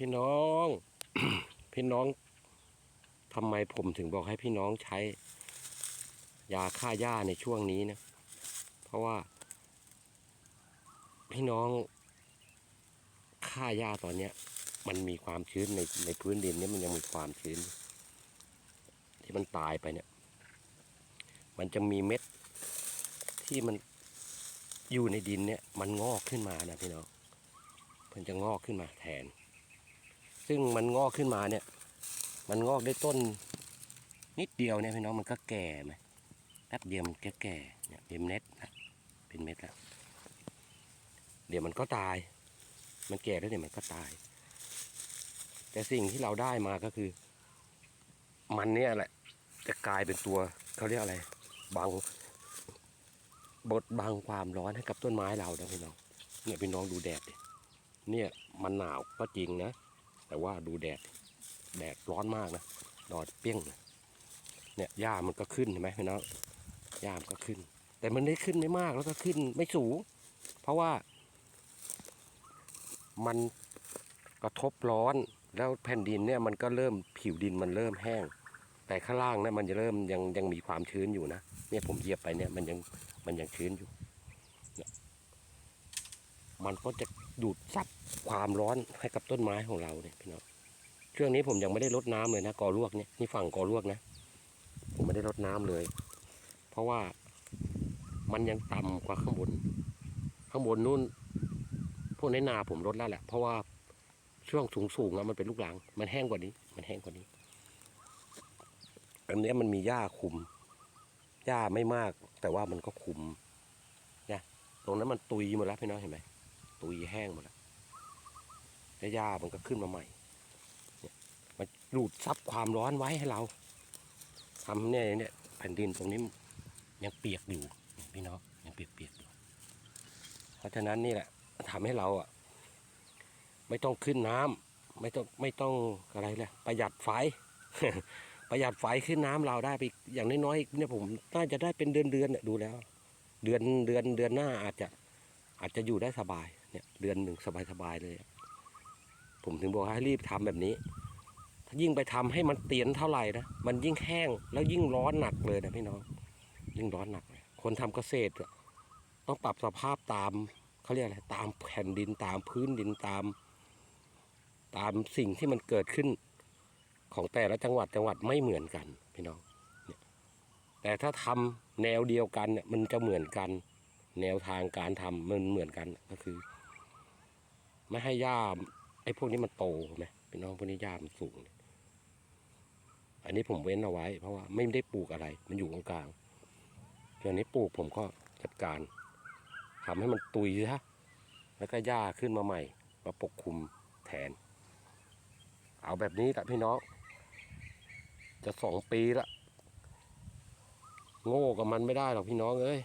พี่น้อง พี่น้องทำไมผมถึงบอกให้พี่น้องใช้ ยาฆ่าหญ้าในช่วงนี้นะ เพราะว่า พี่น้องฆ่าหญ้าตอนเนี้ย มันมีความชื้นในในพื้นดินเนี่ยมันยังมีความชื้น ที่มันตายไปเนี่ย มันจะมีเม็ดที่มันอยู่ในดินเนี่ย มันงอกขึ้นมานะพี่น้องมันจะงอกขึ้นมาแทน ซึ่งมันงอกขึ้นมาเนี่ย มันงอกได้ต้น นิดเดียวเนี่ยพี่น้องมันก็แก่ไหมแป๊บเดียวมันก็แก่เนี่ยเป็นเม็ดนะเป็นเม็ดแล้วเดี๋ยวมันก็ตาย มันแก่แล้วเดี๋ยวมันก็ตาย แต่สิ่งที่เราได้มาก็คือ มันเนี่ยแหละ จะกลายเป็นตัวเขาเรียกอะไรบังบดบังความร้อนให้กับต้นไม้เรานะพี่น้อง เนี่ยพี่น้องดูแดดเนี่ยมันหนาวก็จริงนะ แต่ว่าดูแดดแดดร้อนมากนะดอดเปี้ยงเนี่ยหญ้ามันก็ขึ้นเห็นไหมพี่น้องหญ้ามันก็ขึ้น แต่มันได้ขึ้นไม่มากแล้วก็ขึ้นไม่สูง เพราะว่า มันกระทบร้อนแล้วแผ่นดินเนี่ยมันก็เริ่มผิวดินมันเริ่มแห้ง แต่ข้างล่างเนี่ยมันจะเริ่มยังยังมีความชื้นอยู่นะเนี่ยผมเหยียบไปเนี่ยมันยังมันยังชื้นอยู่เนี่ย มันก็จะดูดซับความร้อนให้กับต้นไม้ของเราเนี่ยพี่น้องช่วงนี้ผมยังไม่ได้รดน้ำเลยนะกอลวกเนี่ยนี่ฝั่งกอลวกนะ ผมไม่ได้รดน้ำเลย เพราะว่ามันยังต่ำกว่าข้างบน ข้างบนนู่นพวกในนาผมลดแล้วแหละ เพราะว่าช่วงสูงสูงๆอะมันเป็นลูกหลัง มันแห้งกว่านี้ มันแห้งกว่านี้ อันนี้มันมีหญ้าคุมหญ้าไม่มาก แต่ว่ามันก็คุมนะตรงนั้นมันตุยหมดแล้วพี่น้องเห็นไหม ตุยแห้งหมดแล้วแล้วหญ้ามันก็ขึ้นมาใหม่เนี่ยมันดูดซับความร้อนไว้ให้เราทำเนี่ยเนี่ยแผ่นดินตรงนี้ยังเปียกอยู่พี่น้องยังเปียกๆอยู่ เพราะฉะนั้นนี่แหละทำให้เราอะ ไม่ต้องขึ้นน้ำไม่ต้องไม่ต้องอะไรเลยประหยัดไฟ ประหยัดไฟขึ้นน้ำเราได้ไปอย่างน้อยๆเนี่ยผมน่าจะได้เป็นเดือนเดือนๆเนี่ยดูแล้ว เดือนเดือนเดือนหน้าอาจจะอาจจะอยู่ได้สบาย เนี่ยเดือนหนึ่งสบายๆเลย ผมถึงบอกให้รีบทำแบบนี้ ถ้ายิ่งไปทำให้มันเตียนเท่าไหร่นะมันยิ่งแห้งแล้วยิ่งร้อนหนักเลยนะพี่น้อง ยิ่งร้อนหนักเลยคนทำเกษตรต้องปรับสภาพตามเขาเรียกอะไรตามแผ่นดินตามพื้นดินตาม ตามสิ่งที่มันเกิดขึ้น ของแต่ละจังหวัดจังหวัดไม่เหมือนกันพี่น้องแต่ถ้าทำแนวเดียวกันเนี่ยมันจะเหมือนกัน แนวทางการทำมันเหมือนกันก็คือ ไม่ให้หญ้าไอ้พวกนี้มันโตไหมพี่น้องพวกนี้หญ้ามันสูง อันนี้ผมเว้นเอาไว้ เพราะว่าไม่ได้ปลูกอะไร มันอยู่ตรงกลางส่วนนี้ปลูกผมก็จัดการทำให้มันตุยซะแล้วก็หญ้าขึ้นมาใหม่มาปกคลุมแทน เอาแบบนี้แหละพี่น้อง จะสองปีละโง่กับมันไม่ได้หรอกพี่น้องเอ้ย